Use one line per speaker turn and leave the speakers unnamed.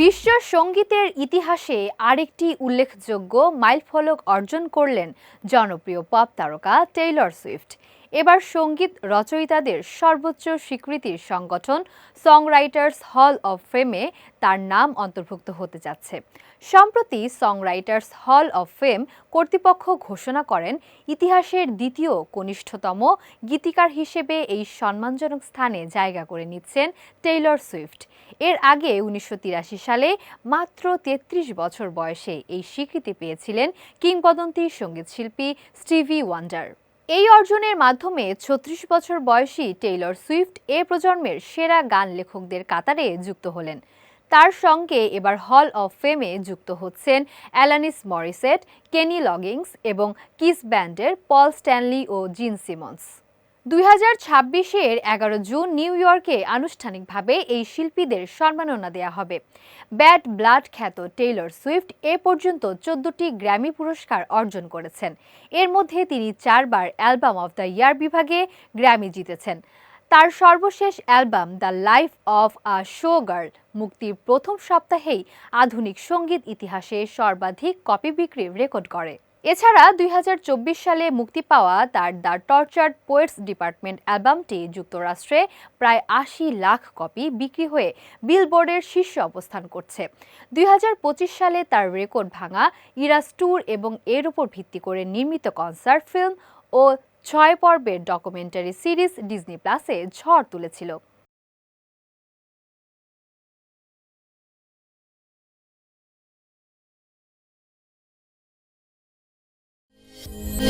বিশ্ব সঙ্গীতের ইতিহাসে আরেকটি উল্লেখযোগ্য মাইলফলক অর্জন করলেন জনপ্রিয় পপ তারকা টেইলর সুইফট। এবার সংগীত রচয়িতাদের সর্বোচ্চ স্বীকৃতির সংগঠন সংরাইটার্স হল অব ফেমে তার নাম অন্তর্ভুক্ত হতে যাচ্ছে। সম্প্রতি সংরাইটার্স হল অব ফেম কর্তৃপক্ষ ঘোষণা করেন, ইতিহাসের দ্বিতীয় কনিষ্ঠতম গীতিকার হিসেবে এই সম্মানজনক স্থানে জায়গা করে নিচ্ছেন টেইলর সুইফট এর আগে উনিশশো তিরাশি সালে মাত্র ৩৩ বছর বয়সে এই স্বীকৃতি পেয়েছিলেন কিংবদন্তি সঙ্গীতশিল্পী স্টিভি ওয়ান্ডার। এই অর্জনের মাধ্যমে ছত্রিশ বছর বয়সী টেইলর সুইফট এ প্রজন্মের সেরা গান লেখকদের কাতারে যুক্ত হলেন। তার সঙ্গে এবার হল অফ ফেমে যুক্ত হচ্ছেন অ্যালানিস মরিসেট, কেনি লগিংস এবং কিস ব্যান্ডের পল স্ট্যানলি ও জিন সিমন্স। দুই হাজার ছাব্বিশের এগারো জুন নিউ ইয়র্কে আনুষ্ঠানিকভাবে এই শিল্পীদের সম্মাননা দেয়া হবে। ব্যাড ব্লাড খ্যাত টেইলর সুইফট এ পর্যন্ত চোদ্দটি গ্র্যামি পুরস্কার অর্জন করেছেন। এর মধ্যে তিনি চারবার অ্যালবাম অফ দ্য ইয়ার বিভাগে গ্র্যামি জিতেছেন। তার সর্বশেষ album the life of a showgirl মুক্তির প্রথম সপ্তাহেই আধুনিক সংগীত ইতিহাসে সর্বাধিক কপি বিক্রির রেকর্ড করে। এছাড়া দুই হাজার চব্বিশ সালে মুক্তি পাওয়া তার দ্য টর্চার্ড পোয়েটস ডিপার্টমেন্ট অ্যালবামটি যুক্তরাষ্ট্রে প্রায় আশি লাখ কপি বিক্রি হয়ে বিলবোর্ডের শীর্ষে অবস্থান করছে। দুই হাজার পঁচিশ সালে তার রেকর্ড ভাঙা ইরাস ট্যুর এবং এর উপর ভিত্তি করে নির্মিত কনসার্ট ফিল্ম ও ছয় পর্বের ডকুমেন্টারি সিরিজ ডিজনি প্লাসে ঝড় তুলেছিল। Yeah.